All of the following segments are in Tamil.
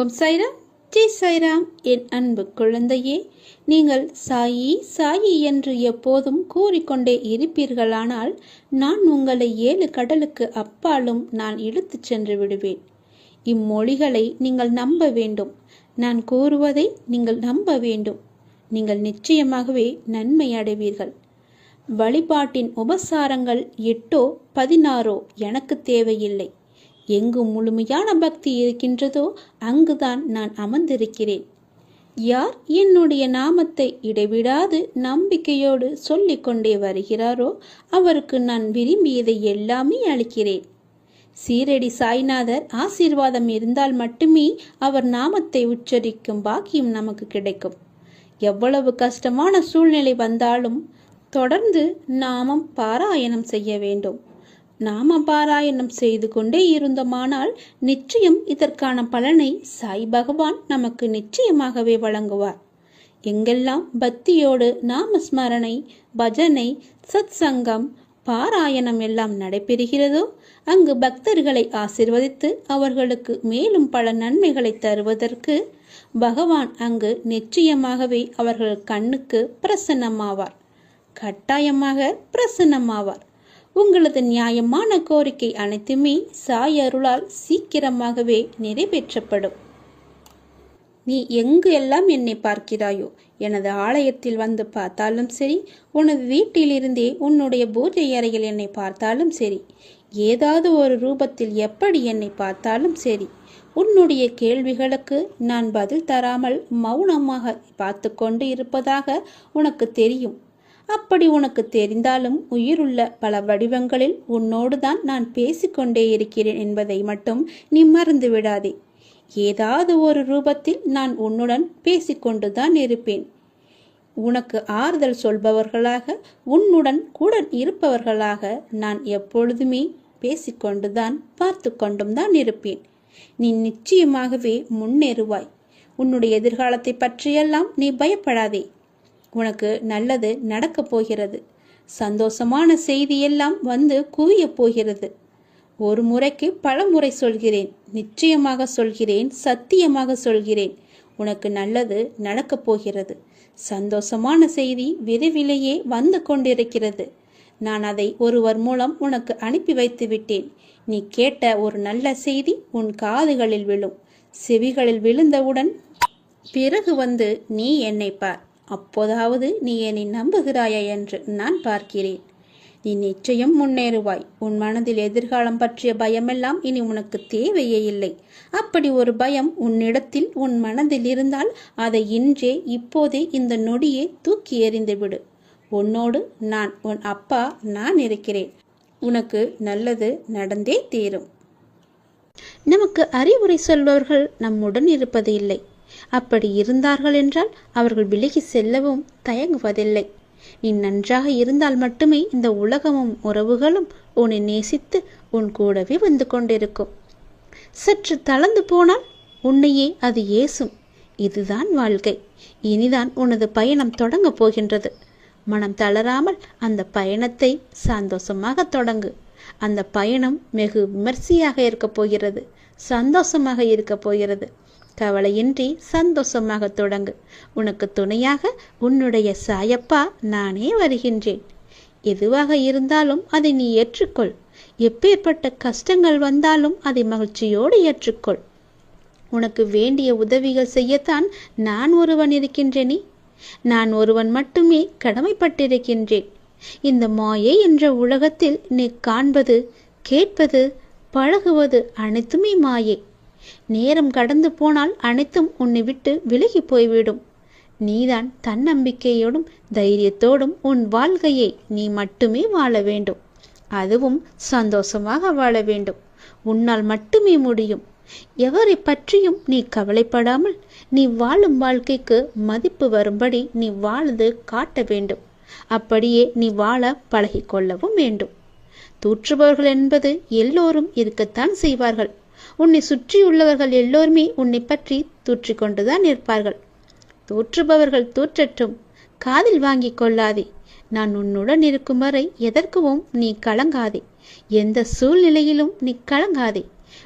ஓம் சாய்ராம். ஜெய் சாய்ராம். என் அன்பு குழந்தையே நீங்கள் சாயி சாயி என்று எப்போதும் கூறிக்கொண்டே இருப்பீர்களானால் நான் உங்களை ஏழு கடலுக்கு அப்பாலும் நான் இழுத்துச் சென்று விடுவேன். இம்மொழிகளை நீங்கள் நம்ப வேண்டும். நான் கூறுவதை நீங்கள் நம்ப வேண்டும். நீங்கள் நிச்சயமாகவே நன்மை அடைவீர்கள். வழிபாட்டின் உபசாரங்கள் எட்டோ பதினாறோ எனக்கு தேவையில்லை. எங்கு முழுமையான பக்தி இருக்கின்றதோ அங்குதான் நான் அமர்ந்திருக்கிறேன். யார் என்னுடைய நாமத்தை இடைவிடாது நம்பிக்கையோடு சொல்லிக் கொண்டே வருகிறாரோ அவருக்கு நான் விரும்பியதை எல்லாமே அளிக்கிறேன். சீரடி சாய்நாதர் ஆசீர்வாதம் இருந்தால் மட்டுமே அவர் நாமத்தை உச்சரிக்கும் பாக்கியம் நமக்கு கிடைக்கும். எவ்வளவு கஷ்டமான சூழ்நிலை வந்தாலும் தொடர்ந்து நாமம் பாராயணம் செய்ய வேண்டும். நாம பாராயணம் செய்து கொண்டே இருந்தோமானால் நிச்சயம் இதற்கான பலனை சாய் பகவான் நமக்கு நிச்சயமாகவே வழங்குவார். எங்கெல்லாம் பக்தியோடு நாம ஸ்மரணை பஜனை சத் சங்கம் பாராயணம் எல்லாம் நடைபெறுகிறதோ அங்கு பக்தர்களை ஆசிர்வதித்து அவர்களுக்கு மேலும் பல நன்மைகளை தருவதற்கு பகவான் அங்கு நிச்சயமாகவே அவர்கள் கண்ணுக்கு பிரசன்னமாவார். கட்டாயமாக பிரசன்னமாவார். உங்களது நியாயமான கோரிக்கை அனைத்துமே சாய் அருளால் சீக்கிரமாகவே நிறைவேற்றப்படும். நீ எங்கு எல்லாம் என்னை பார்க்கிறாயோ எனது ஆலயத்தில் வந்து பார்த்தாலும் சரி உனது வீட்டிலிருந்தே உன்னுடைய பூஜை அறையில் என்னை பார்த்தாலும் சரி ஏதாவது ஒரு ரூபத்தில் எப்படி என்னை பார்த்தாலும் சரி உன்னுடைய கேள்விகளுக்கு நான் பதில் தராமல் மௌனமாக பார்த்து கொண்டு இருப்பதாக உனக்கு தெரியும். அப்படி உனக்கு தெரிந்தாலும் உயிருள்ள பல வடிவங்களில் உன்னோடு தான் நான் பேசிக்கொண்டே இருக்கிறேன் என்பதை மட்டும் நீ மறந்து விடாதே. ஏதாவது ஒரு ரூபத்தில் நான் உன்னுடன் பேசிக்கொண்டுதான் இருப்பேன். உனக்கு ஆறுதல் சொல்பவர்களாக உன்னுடன் கூட இருப்பவர்களாக நான் எப்பொழுதுமே பேசிக்கொண்டுதான் பார்த்து கொண்டும் தான் இருப்பேன். நீ நிச்சயமாகவே முன்னேறுவாய். உன்னுடைய எதிர்காலத்தை பற்றியெல்லாம் நீ பயப்படாதே. உனக்கு நல்லது நடக்கப் போகிறது. சந்தோஷமான செய்தியெல்லாம் வந்து குவியப் போகிறது. ஒரு முறைக்கு பல முறை சொல்கிறேன். நிச்சயமாக சொல்கிறேன். சத்தியமாக சொல்கிறேன். உனக்கு நல்லது நடக்கப் போகிறது. சந்தோஷமான செய்தி விரைவிலேயே வந்து கொண்டிருக்கிறது. நான் அதை ஒருவர் மூலம் உனக்கு அனுப்பி வைத்து விட்டேன். நீ கேட்ட ஒரு நல்ல செய்தி உன் காதுகளில் விழும். செவிகளில் விழுந்தவுடன் பிறகு வந்து நீ என்னை பார். அப்போதாவது நீ என்னை நம்புகிறாயா என்று நான் பார்க்கிறேன். நீ நிச்சயம் முன்னேறுவாய். உன் மனதில் எதிர்காலம் பற்றிய பயமெல்லாம் இனி உனக்கு தேவையே இல்லை. அப்படி ஒரு பயம் உன்னிடத்தில் உன் மனதில் இருந்தால் அதை இன்றே இப்போதே இந்த நொடியே தூக்கி எறிந்துவிடு உன்னோடு நான் உன் அப்பா நான் இருக்கிறேன். உனக்கு நல்லது நடந்தே தீரும். நமக்கு அறிவுரை சொல்பவர்கள் நம்முடன் இருப்பது இல்லை. அப்படி இருந்தார்கள் என்றால் அவர்கள் விலகி செல்லவும் தயங்குவதில்லை. நீ நன்றாக இருந்தால் மட்டுமே இந்த உலகமும் உறவுகளும் உன்னை நேசித்து உன் கூடவே வந்து கொண்டிருக்கும். சற்று தளர்ந்து போனால் உன்னையே அது ஏசும். இதுதான் வாழ்க்கை. இனிதான் உனது பயணம் தொடங்கப் போகின்றது. மனம் தளராமல் அந்த பயணத்தை சந்தோஷமாக தொடங்கு. அந்த பயணம் வெகு விமர்சையாக இருக்கப் போகிறது. சந்தோஷமாக இருக்கப் போகிறது. கவலையின்றி சந்தோஷமாக தொடங்கு. உனக்கு துணையாக உன்னுடைய சாயப்பா நானே வருகின்றேன். எதுவாக இருந்தாலும் அதை நீ ஏற்றுக்கொள். எப்பேற்பட்ட கஷ்டங்கள் வந்தாலும் அதை மகிழ்ச்சியோடு ஏற்றுக்கொள். உனக்கு வேண்டிய உதவிகள் செய்யத்தான் நான் ஒருவன் இருக்கின்றேனே. நான் ஒருவன் மட்டுமே கடமைப்பட்டிருக்கின்றேன். இந்த மாயை என்ற உலகத்தில் நீ காண்பது கேட்பது பழகுவது அனைத்துமே மாயை. நேரம் கடந்து போனால் அனைத்தும் உன்னை விட்டு விலகி போய்விடும். நீதான் தன்னம்பிக்கையோடும் தைரியத்தோடும் உன் வாழ்க்கையை நீ மட்டுமே வாழ வேண்டும். அதுவும் சந்தோஷமாக வாழ வேண்டும். உன்னால் மட்டுமே முடியும். எவரை பற்றியும் நீ கவலைப்படாமல் நீ வாழும் வாழ்க்கைக்கு மதிப்பு வரும்படி நீ வாழ்ந்து காட்ட வேண்டும். அப்படியே நீ வாழ பழகிக்கொள்ளவும் வேண்டும். தூற்றுபவர்கள் என்பது எல்லோரும் இருக்கத்தான் செய்வார்கள். உன்னை சுற்றியுள்ளவர்கள் எல்லோருமே உன்னை பற்றி தூற்றிக்கொண்டுதான் இருப்பார்கள் தூற்றுபவர்கள் தூற்றட்டும். காதில் வாங்கி கொள்ளாதே. நான் உன்னுடன் இருக்கும் வரை எதற்கும் நீ கலங்காதே. எந்த சூழ்நிலையிலும் நீ கலங்காதே.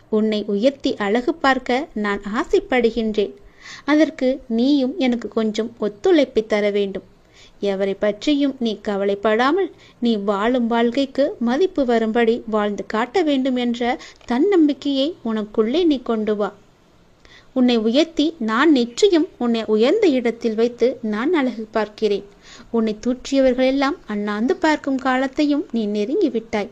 உன்னை உயர்த்தி அழகு பார்க்க நான் ஆசைப்படுகின்றேன். அதற்கு நீயும் எனக்கு கொஞ்சம் ஒத்துழைப்பை தர வேண்டும். எவரை பற்றியும் நீ கவலைப்படாமல் நீ வாழும் வாழ்க்கைக்கு மதிப்பு வரும்படி வாழ்ந்து காட்ட வேண்டும் என்ற தன்னம்பிக்கையை உனக்குள்ளே நீ கொண்டு வா. உன்னை உயர்த்தி நான் நிச்சயம் உன்னை உயர்ந்த இடத்தில் வைத்து நான் அழகு பார்க்கிறேன். உன்னை தூற்றியவர்களெல்லாம் அண்ணாந்து பார்க்கும் காலத்தையும் நீ நெருங்கி விட்டாய்.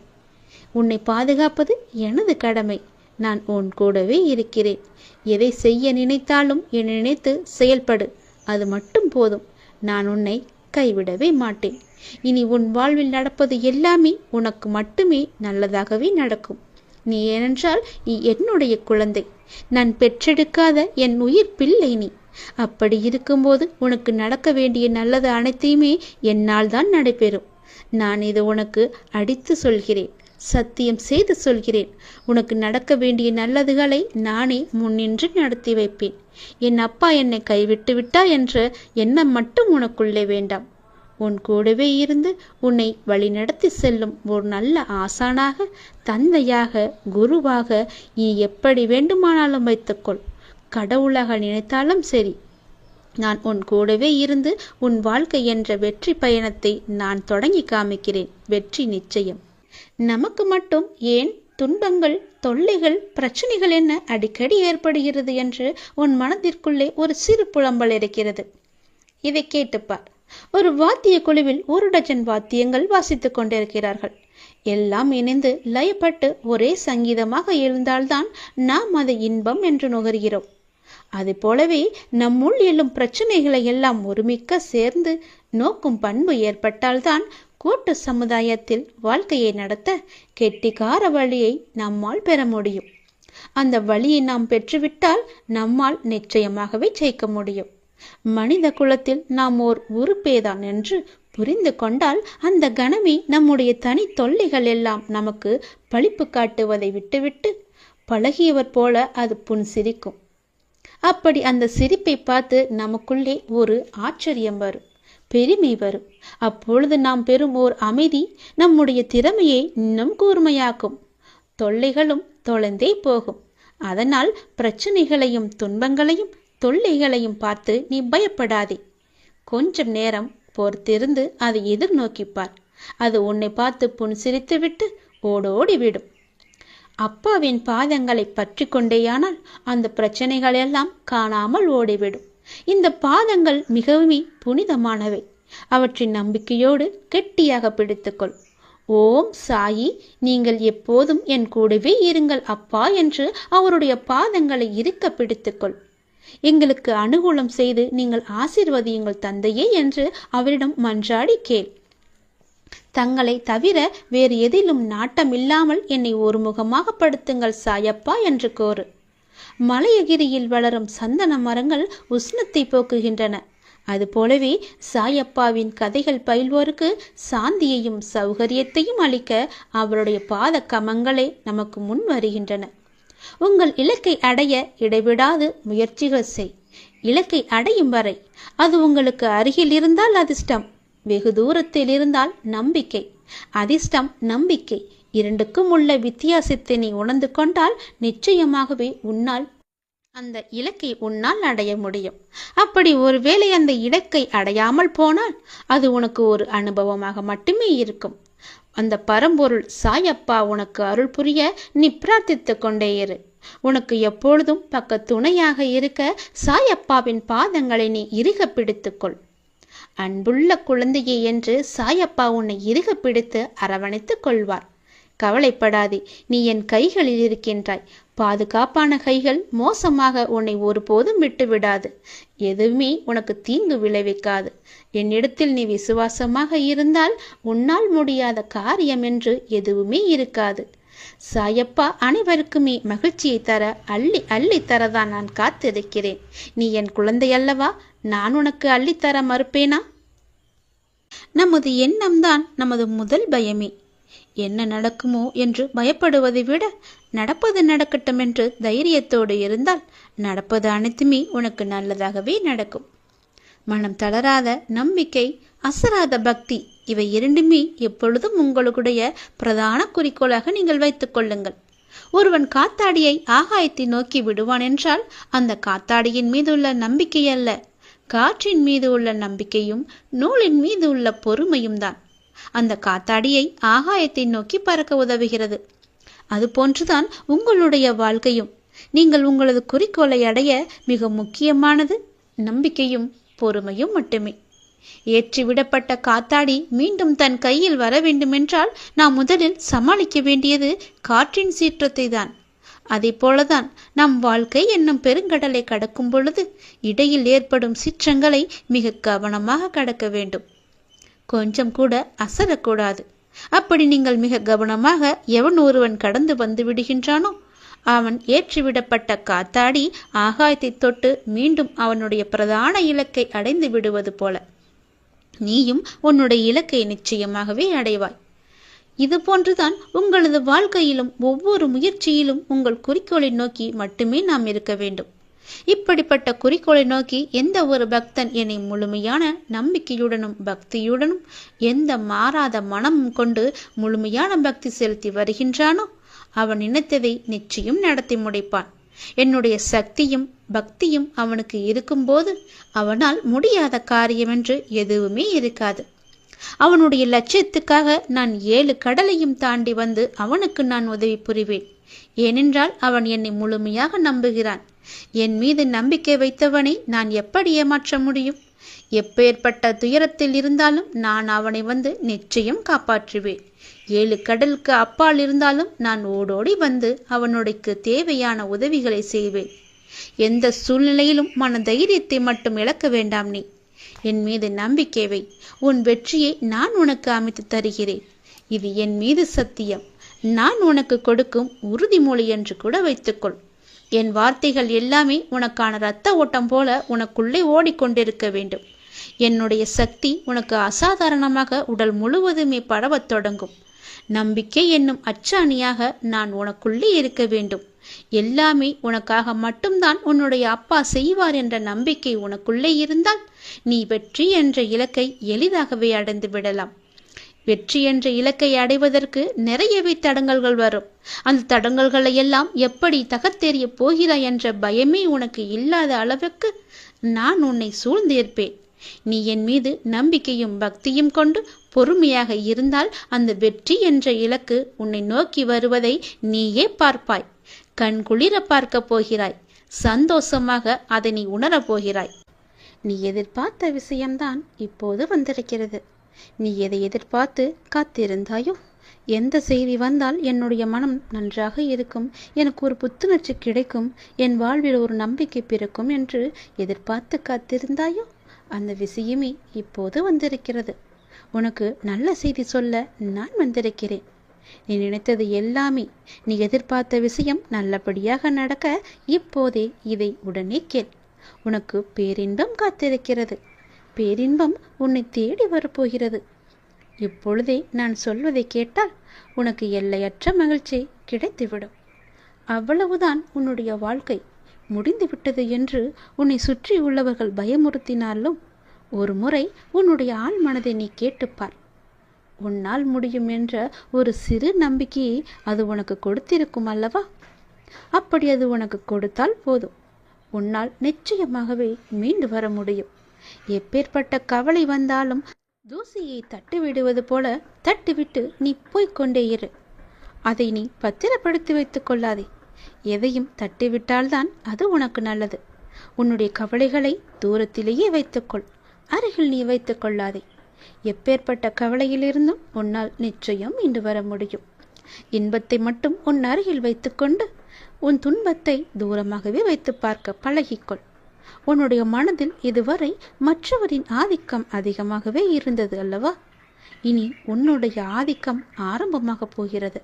உன்னை பாதுகாப்பது எனது கடமை. நான் உன் கூடவே இருக்கிறேன். எதை செய்ய நினைத்தாலும் என்னை நினைத்து செயல்படு. அது மட்டும் போதும். நான் உன்னை கைவிடவே மாட்டேன். இனி உன் வாழ்வில் நடப்பது எல்லாமே உனக்கு மட்டுமே நல்லதாகவே நடக்கும். நீ ஏனென்றால் நீ என்னுடைய குழந்தை. நான் பெற்றெடுக்காத என் உயிர் பிள்ளை நீ. அப்படி இருக்கும்போது உனக்கு நடக்க வேண்டிய நல்லது அனைத்தையுமே என்னால் தான் நடைபெறும். நான் இது உனக்கு அடித்து சொல்கிறேன். சத்தியம் செய்து சொல்கிறேன். உனக்கு நடக்க வேண்டிய நல்லதுகளை நானே முன்னின்று நடத்தி வைப்பேன். என் அப்பா என்னை கைவிட்டு விட்டா என்ற எண்ணம் மட்டும் உனக்குள்ளே வேண்டாம். உன் கூடவே இருந்து உன்னை வழிநடத்தி செல்லும் ஒரு நல்ல ஆசானாக தந்தையாக குருவாக நீ எப்படி வேண்டுமானாலும் வைத்துக்கொள். கடவுளாக நினைத்தாலும் சரி. நான் உன் கூடவே இருந்து உன் வாழ்க்கை என்ற வெற்றி பயணத்தை நான் தொடங்கி காமிக்கிறேன். வெற்றி நிச்சயம். நமக்கு மட்டும் ஏன் துன்பங்கள் தொல்லைகள் பிரச்சனைகள் என்ன அடிக்கடி ஏற்படுகிறது என்று உன் மனதிற்குள்ளே ஒரு சிறு புலம்பல் இருக்கிறது. இதை கேட்டுப்பார். ஒரு வாத்திய குழுவில் ஒரு டஜன் வாத்தியங்கள் வாசித்துக் கொண்டிருக்கிறார்கள். எல்லாம் இணைந்து லயப்பட்டு ஒரே சங்கீதமாக எழுந்தால்தான் நாம் அதை இன்பம் என்று நுகர்கிறோம். அது போலவே நம்முள் எழும் பிரச்சனைகளை எல்லாம் ஒருமிக்க சேர்ந்து நோக்கும் பண்பு ஏற்பட்டால்தான் கூட்டு சமுதாயத்தில் வாழ்க்கையை நடத்த கெட்டிக்கார வழியை நம்மால் பெற முடியும். அந்த வழியை நாம் பெற்றுவிட்டால் நம்மால் நிச்சயமாகவே ஜெயிக்க முடியும். மனித குலத்தில் நாம் ஓர் உறுப்பேதான் என்று புரிந்து கொண்டால் அந்த கணமே நம்முடைய தனி தொல்லைகள் எல்லாம் நமக்கு பழிப்பு காட்டுவதை விட்டுவிட்டு பழகியவர் போல அது புன் சிரிக்கும். அப்படி அந்த சிரிப்பை பார்த்து நமக்குள்ளே ஒரு ஆச்சரியம் வரும். பெருமை வரும். அப்பொழுது நாம் பெறும் ஓர் அமைதி நம்முடைய திறமையை இன்னும் கூர்மையாக்கும். தொல்லைகளும் தொலைந்தே போகும். அதனால் பிரச்சனைகளையும் துன்பங்களையும் தொல்லைகளையும் பார்த்து நீ பயப்படாதே. கொஞ்சம் நேரம் பொறுத்திருந்து அதை எதிர்நோக்கிப்பார். அது உன்னை பார்த்து புன்சிரித்துவிட்டு ஓடோடி விடும். அப்பாவின் பாதங்களை பற்றி கொண்டேயானால் அந்த பிரச்சனைகளெல்லாம் காணாமல் ஓடிவிடும். இந்த பாதங்கள் மிகவும் புனிதமானவை. அவற்றின் நம்பிக்கையோடு கெட்டியாக பிடித்துக்கொள். ஓம் சாயி நீங்கள் எப்போதும் என் கூடவே இருங்கள் அப்பா என்று அவருடைய பாதங்களை இருக்க பிடித்துக்கொள். எங்களுக்கு அனுகூலம் செய்து நீங்கள் ஆசிர்வதியுங்கள் தந்தையே என்று அவரிடம் மன்றாடி கேள். தங்களை தவிர வேறு எதிலும் நாட்டம் இல்லாமல் என்னை ஒருமுகமாக படுத்துங்கள் சாயப்பா என்று கோரு. மலையகிரியில் வளரும் சந்தன மரங்கள் உஷ்ணத்தை போக்குகின்றன. அதுபோலவே சாயப்பாவின் கதைகள் பயில்வோருக்கு சாந்தியையும் சௌகரியத்தையும் அளிக்க அவருடைய பாத கமங்களே நமக்கு முன் வருகின்றன. உங்கள் இலக்கை அடைய இடைவிடாது முயற்சிகள் செய். இலக்கை அடையும் வரை அது உங்களுக்கு அருகில் இருந்தால் அதிர்ஷ்டம். வெகு தூரத்தில் இருந்தால் நம்பிக்கை. அதிர்ஷ்டம் நம்பிக்கை. இரண்டுக்கும் உள்ள வித்தியாசத்தை நீ உணர்ந்து கொண்டால் நிச்சயமாகவே உன்னால் அந்த இலக்கை உன்னால் அடைய முடியும். அப்படி ஒருவேளை அந்த இலக்கை அடையாமல் போனால் அது உனக்கு ஒரு அனுபவமாக மட்டுமே இருக்கும். அந்த பரம்பொருள் சாயப்பா உனக்கு அருள் புரிய நீ பிரார்த்தித்து கொண்டே இரு. உனக்கு எப்பொழுதும் பக்க துணையாக இருக்க சாயப்பாவின் பாதங்களை நீ இறுக பிடித்துக்கொள் அன்புள்ள குழந்தையே என்று சாயப்பா உன்னை இறுக பிடித்து அரவணைத்துக் கொள்வார். கவலைப்படாதே நீ என் கைகளில் இருக்கின்றாய். பாதுகாப்பான கைகள் மோசமாக உன்னை ஒருபோதும் விட்டு விடாது எதுவுமே உனக்கு தீங்கு விளைவிக்காது. என்னிடத்தில் நீ விசுவாசமாக இருந்தால் உன்னால் முடியாத காரியம் என்று எதுவுமே இருக்காது. சாயப்பா அனைவருக்குமே மகிழ்ச்சியை தர அள்ளி அள்ளி தரதான் நான் காத்திருக்கிறேன். நீ என் குழந்தை அல்லவா? நான் உனக்கு அள்ளித்தர மறுப்பேனா? நமது எண்ணம்தான் நமது முதல் பயமே. என்ன நடக்குமோ என்று பயப்படுவதை விட நடப்பது நடக்கட்டும் என்று தைரியத்தோடு இருந்தால் நடப்பது அனைத்துமே உனக்கு நல்லதாகவே நடக்கும். மனம் தளராத நம்பிக்கை அசராத பக்தி இவை இரண்டுமே எப்பொழுதும் உங்களுடைய பிரதான குறிக்கோளாக நீங்கள் வைத்துக் கொள்ளுங்கள். ஒருவன் காத்தாடியை ஆகாயத்தை நோக்கி விடுவான் என்றால் அந்த காத்தாடியின் மீது உள்ள நம்பிக்கை அல்ல. காற்றின் மீது உள்ள நம்பிக்கையும் நூலின் மீது உள்ள பொறுமையும் தான். அந்த காத்தாடியை ஆகாயத்தை நோக்கி பறக்க உதவுகிறது. அதுபோன்றுதான் உங்களுடைய வாழ்க்கையும். நீங்கள் உங்களது குறிக்கோளை அடைய மிக முக்கியமானது நம்பிக்கையும் பொறுமையும் மட்டுமே. ஏற்றிவிடப்பட்ட காத்தாடி மீண்டும் தன் கையில் வர வேண்டுமென்றால் நாம் முதலில் சமாளிக்க வேண்டியது காற்றின் சீற்றத்தை தான் அதே போலதான் நம் வாழ்க்கை என்னும் பெருங்கடலை கடக்கும் பொழுது இடையில் ஏற்படும் சீற்றங்களை மிக கவனமாக கடக்க வேண்டும். கொஞ்சம் கூட அசரக்கூடாது. அப்படி நீங்கள் மிக கவனமாக எவன் ஒருவன் கடந்து வந்து விடுகின்றானோ அவன் ஏற்றிவிடப்பட்ட காத்தாடி ஆகாயத்தை தொட்டு மீண்டும் அவனுடைய பிரதான இலக்கை அடைந்து விடுவது போல. நீயும் உன்னுடைய இலக்கை நிச்சயமாகவே அடைவாய். இது போன்றுதான் உங்களது வாழ்க்கையிலும் ஒவ்வொரு முயற்சியிலும் உங்கள் குறிக்கோளை நோக்கி மட்டுமே நாம் இருக்க வேண்டும். இப்படிப்பட்ட குறிக்கோளை நோக்கி எந்த ஒரு பக்தன் என்னை முழுமையான நம்பிக்கையுடனும் பக்தியுடனும் எந்த மாறாத மனமும் கொண்டு முழுமையான பக்தி செலுத்தி வருகின்றானோ அவன் நினைத்ததை நிச்சயம் நடத்தி முடிப்பான். என்னுடைய சக்தியும் பக்தியும் அவனுக்கு இருக்கும்போது அவனால் முடியாத காரியம் என்று எதுவுமே இருக்காது. அவனுடைய லட்சியத்துக்காக நான் ஏழு கடலையும் தாண்டி வந்து அவனுக்கு நான் உதவி புரிவேன். ஏனென்றால் அவன் என்னை முழுமையாக நம்புகிறான். என் மீது நம்பிக்கை வைத்தவனை நான் எப்படி ஏமாற்ற முடியும்? எப்பேற்பட்ட துயரத்தில் இருந்தாலும் நான் அவனை வந்து நிச்சயம் காப்பாற்றுவேன். ஏழு கடலுக்கு அப்பால் இருந்தாலும் நான் ஓடோடி வந்து அவனுடைக்கு தேவையான உதவிகளை செய்வேன். எந்த சூழ்நிலையிலும் மன தைரியத்தை மட்டும் இழக்க வேண்டாம் நீ. என் மீது நம்பிக்கை வை. உன் வெற்றியை நான் உனக்கு அமைத்து தருகிறேன். இது என் மீது சத்தியம். நான் உனக்கு கொடுக்கும் உறுதிமொழி என்று கூட வைத்துக்கொள். என் வார்த்தைகள் எல்லாமே உனக்கான இரத்த ஓட்டம் போல உனக்குள்ளே ஓடிக்கொண்டிருக்க வேண்டும். என்னுடைய சக்தி உனக்கு அசாதாரணமாக உடல் முழுவதுமே பரவத் தொடங்கும். நம்பிக்கை என்னும் அச்சாணியாக நான் உனக்குள்ளே இருக்க வேண்டும். எல்லாமே உனக்காக மட்டும்தான் உன்னுடைய அப்பா செய்வார் என்ற நம்பிக்கை உனக்குள்ளே இருந்தால் நீ வெற்றி என்ற இலக்கை எளிதாகவே அடைந்து விடலாம். வெற்றி என்ற இலக்கை அடைவதற்கு நிறையவே தடங்கல்கள் வரும். அந்த தடங்கல்களை எல்லாம் எப்படி தகர்த்தெறிய போகிறாய் என்ற பயமே உனக்கு இல்லாத அளவுக்கு நான் உன்னை சூழ்ந்திருப்பேன். நீ என் மீது நம்பிக்கையும் பக்தியும் கொண்டு பொறுமையாக இருந்தால் அந்த வெற்றி என்ற இலக்கு உன்னை நோக்கி வருவதை நீயே பார்ப்பாய். கண் குளிர பார்க்க போகிறாய். சந்தோஷமாக அதை நீ உணரப் போகிறாய். நீ எதிர்பார்த்த விஷயம்தான் இப்போது வந்திருக்கிறது. நீ எதை எதிர்பார்த்து காத்திருந்தாயோ? எந்த செய்தி வந்தால் என்னுடைய மனம் நன்றாக இருக்கும். எனக்கு ஒரு புத்துணர்ச்சி கிடைக்கும். என் வாழ்வில் ஒரு நம்பிக்கை பிறக்கும் என்று எதிர்பார்த்து காத்திருந்தாயோ? அந்த விஷயமே இப்போது வந்திருக்கிறது. உனக்கு நல்ல செய்தி சொல்ல நான் வந்திருக்கிறேன். நீ நினைத்தது எல்லாமே. நீ எதிர்பார்த்த விஷயம் நல்லபடியாக நடக்க இப்போதே இதை உடனே கேள். உனக்கு பேரின்பம் காத்திருக்கிறது. பேரின்பம் உன்னை தேடி வரப்போகிறது. இப்பொழுதே நான் சொல்வதை கேட்டால் உனக்கு எல்லையற்ற மகிழ்ச்சி கிடைத்துவிடும். அவ்வளவுதான் உன்னுடைய வாழ்க்கை. முடிந்துவிட்டது என்று உன்னை சுற்றி உள்ளவர்கள் பயமுறுத்தினாலும் ஒரு முறை உன்னுடைய ஆள் மனதை நீ கேட்டுப்பார். உன்னால் முடியும் என்ற ஒரு சிறு நம்பிக்கையை அது உனக்கு கொடுத்திருக்கும் அல்லவா? அப்படி அது உனக்கு கொடுத்தால் போதும். உன்னால் நிச்சயமாகவே மீண்டு வர முடியும். எப்பேற்பட்ட கவலை வந்தாலும் தூசியை தட்டு விடுவது போல தட்டுவிட்டு நீ போய்கொண்டே இரு. அதை நீ பத்திரப்படுத்தி வைத்துக் கொள்ளாதே. எதையும் தட்டிவிட்டால்தான் அது உனக்கு நல்லது. உன்னுடைய கவலைகளை தூரத்திலேயே வைத்துக்கொள் அருகில் நீ வைத்துக் கொள்ளாதே. எப்பேற்பட்ட கவலையிலிருந்தும் உன்னால் நிச்சயம் இன்று வர முடியும். இன்பத்தை மட்டும் உன் அருகில் வைத்துக்கொண்டு உன் துன்பத்தை தூரமாகவே வைத்து பார்க்க பழகிக்கொள். உன்னுடைய மனதில் இதுவரை மற்றவரின் ஆதிக்கம் அதிகமாகவே இருந்தது அல்லவா? இனி உன்னுடைய ஆதிக்கம் ஆரம்பமாக போகிறது.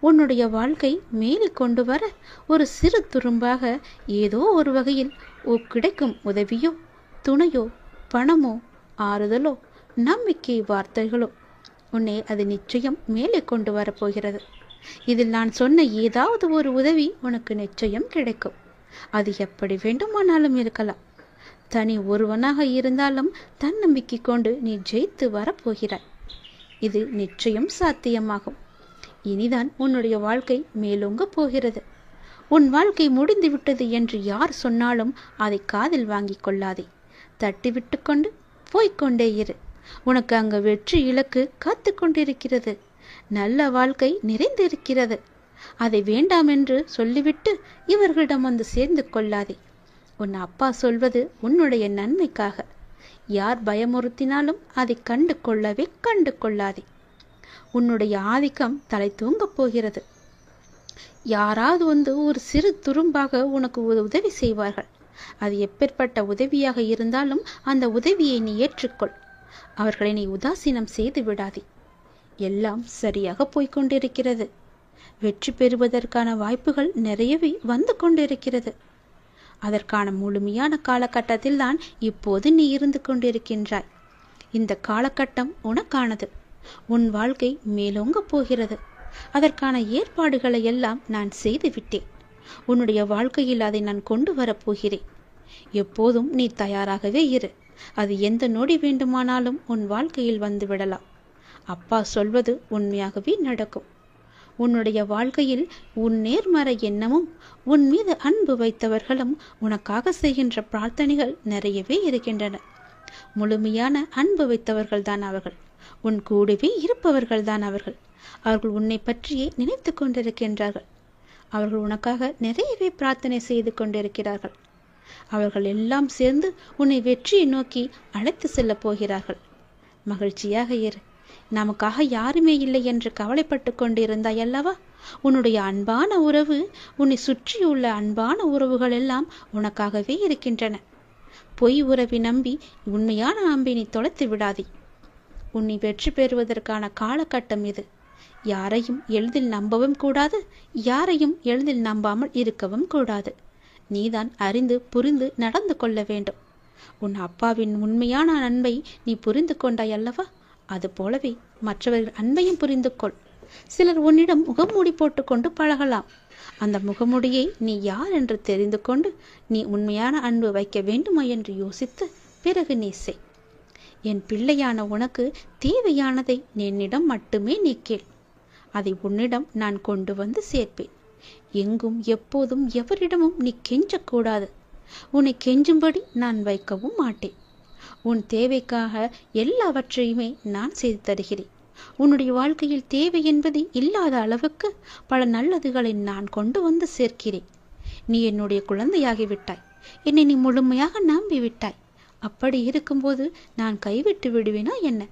உன்னுடைய வாழ்க்கை மேலே கொண்டு வர ஒரு சிறு துரும்பாக ஏதோ ஒரு வகையில் ஓ கிடைக்கும் உதவியோ துணையோ பணமோ ஆறுதலோ நம்பிக்கை வார்த்தைகளோ உன்னை அது நிச்சயம் மேலே கொண்டு வரப்போகிறது இதில் நான் சொன்ன ஏதாவது ஒரு உதவி உனக்கு நிச்சயம் கிடைக்கும். அது எப்படி வேண்டுமானாலும் இருக்கலாம். தனி ஒருவனாக இருந்தாலும் தன்னம்பிக்கை கொண்டு நீ ஜெயித்து வரப்போகிறாய். இது நிச்சயம் சாத்தியமாகும். இனிதான் உன்னுடைய வாழ்க்கை மேலோங்க போகிறது. உன் வாழ்க்கை முடிந்து விட்டது என்று யார் சொன்னாலும் அதை காதில் வாங்கிக் கொள்ளாதே. தட்டி விட்டு கொண்டு போய்கொண்டே இரு. உனக்கு அங்கு வெற்றி இலக்கு காத்து கொண்டிருக்கிறது. நல்ல வாழ்க்கை நிறைந்திருக்கிறது. அதை வேண்டாம் என்று சொல்லிவிட்டு இவர்களிடம் வந்து சேர்ந்து கொள்ளாதே. உன் அப்பா சொல்வது உன்னுடைய நன்மைக்காக. யார் பயமுறுத்தினாலும் அதை கண்டு கொள்ளவே கண்டு கொள்ளாதே உன்னுடைய ஆதிக்கம் தலை தூங்கப் போகிறது. யாராவது வந்து ஒரு சிறு துரும்பாக உனக்கு ஒரு உதவி செய்வார்கள். அது எப்பேற்பட்ட உதவியாக இருந்தாலும் அந்த உதவியை நீ ஏற்றுக்கொள். அவர்களை நீ உதாசீனம் செய்து விடாதே. எல்லாம் சரியாக போய்க்கொண்டிருக்கிறது வெற்றி பெறுவதற்கான வாய்ப்புகள் நிறையவே வந்து கொண்டிருக்கிறது. அதற்கான முழுமையான காலகட்டத்தில் தான் இப்போது நீ இருந்து கொண்டிருக்கின்றாய். இந்த காலகட்டம் உனக்கானது. உன் வாழ்க்கை மேலோங்க போகிறது. அதற்கான ஏற்பாடுகளை எல்லாம் நான் செய்து விட்டேன். உன்னுடைய வாழ்க்கையில் அதை நான் கொண்டு வரப் போகிறேன். எப்போதும் நீ தயாராகவே இரு. அது எந்த நொடி வேண்டுமானாலும் உன் வாழ்க்கையில் வந்து விடலாம். அப்பா சொல்வது உண்மையாகவே நடக்கும். உன்னுடைய வாழ்க்கையில் உன் நேர்மறை எண்ணமும் உன் மீது அன்பு வைத்தவர்களும் உனக்காக செய்கின்ற பிரார்த்தனைகள் நிறையவே இருக்கின்றன. முழுமையான அன்பு வைத்தவர்கள் தான் அவர்கள். உன் கூடவே இருப்பவர்கள் தான் அவர்கள். அவர்கள் உன்னை பற்றியே நினைத்து கொண்டிருக்கின்றார்கள். அவர்கள் உனக்காக நிறையவே பிரார்த்தனை செய்து கொண்டிருக்கிறார்கள். அவர்கள் எல்லாம் சேர்ந்து உன்னை வெற்றியை நோக்கி அழைத்து செல்லப் போகிறார்கள். மகிழ்ச்சியாக இரு. நமக்காக யாருமே இல்லை என்று கவலைப்பட்டு கொண்டிருந்தாய் அல்லவா? உன்னுடைய அன்பான உறவு உன்னை சுற்றியுள்ள அன்பான உறவுகள் எல்லாம் உனக்காகவே இருக்கின்றன. பொய் உறவை நம்பி உண்மையான அம்பை நீ தொலைத்து விடாதே. உன்னை வெற்றி பெறுவதற்கான காலகட்டம் இது. யாரையும் எளிதில் நம்பவும் கூடாது யாரையும் எளிதில் நம்பாமல் இருக்கவும் கூடாது. நீதான் அறிந்து புரிந்து நடந்து கொள்ள வேண்டும். உன் அப்பாவின் உண்மையான அன்பை நீ புரிந்து கொண்டாய் அல்லவா? அது போலவே மற்றவர்கள் அன்பையும் புரிந்து கொள். சிலர் உன்னிடம் முகமூடி போட்டுக்கொண்டு பழகலாம். அந்த முகமுடியை நீ யார் என்று தெரிந்து கொண்டு நீ உண்மையான அன்பு வைக்க வேண்டுமா என்று யோசித்து பிறகு நீ செய். என் பிள்ளையான உனக்கு தேவையானதை என்னிடம் மட்டுமே நீ கேள். அதை உன்னிடம் நான் கொண்டு வந்து சேர்ப்பேன். எங்கும் எப்போதும் எவரிடமும் நீ கெஞ்சக்கூடாது. உன்னை கெஞ்சும்படி நான் வைக்கவும் மாட்டேன். உன் தேவைக்காக எல்லாவற்றையுமே நான் செய்து தருகிறேன். உன்னுடைய வாழ்க்கையில் தேவை என்பது இல்லாத அளவுக்கு பல நல்லதுகளை நான் கொண்டு வந்து சேர்க்கிறேன். நீ என்னுடைய குழந்தையாகிவிட்டாய். என்னை நீ முழுமையாக நம்பி விட்டாய் அப்படி இருக்கும்போது நான் கைவிட்டு விடுவேனா என்ன?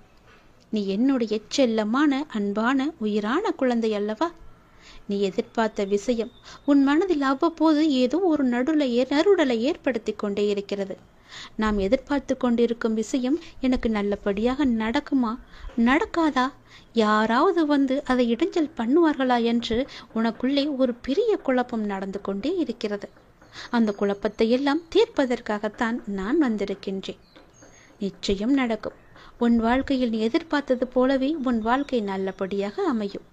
நீ என்னுடைய செல்லமான அன்பான உயிரான குழந்தை அல்லவா? நீ எதிர்பார்த்த விஷயம் உன் மனதில் அவ்வப்போது ஏதோ ஒரு நடுலை நறுடலை ஏற்படுத்தி கொண்டே இருக்கிறது. நாம் எதிர்பார்த்து கொண்டிருக்கும் விஷயம் எனக்கு நல்லபடியாக நடக்குமா? நடக்காதா? யாராவது வந்து அதை இடைஞ்சல் பண்ணுவார்களா என்று உனக்குள்ளே ஒரு பெரிய குழப்பம் நடந்து கொண்டே இருக்கிறது. அந்த குழப்பத்தை எல்லாம் தீர்ப்பதற்காகத்தான் நான் வந்திருக்கின்றேன். நிச்சயம் நடக்கும். உன் வாழ்க்கையில் நீ எதிர்பார்த்தது போலவே உன் வாழ்க்கை நல்லபடியாக அமையும்.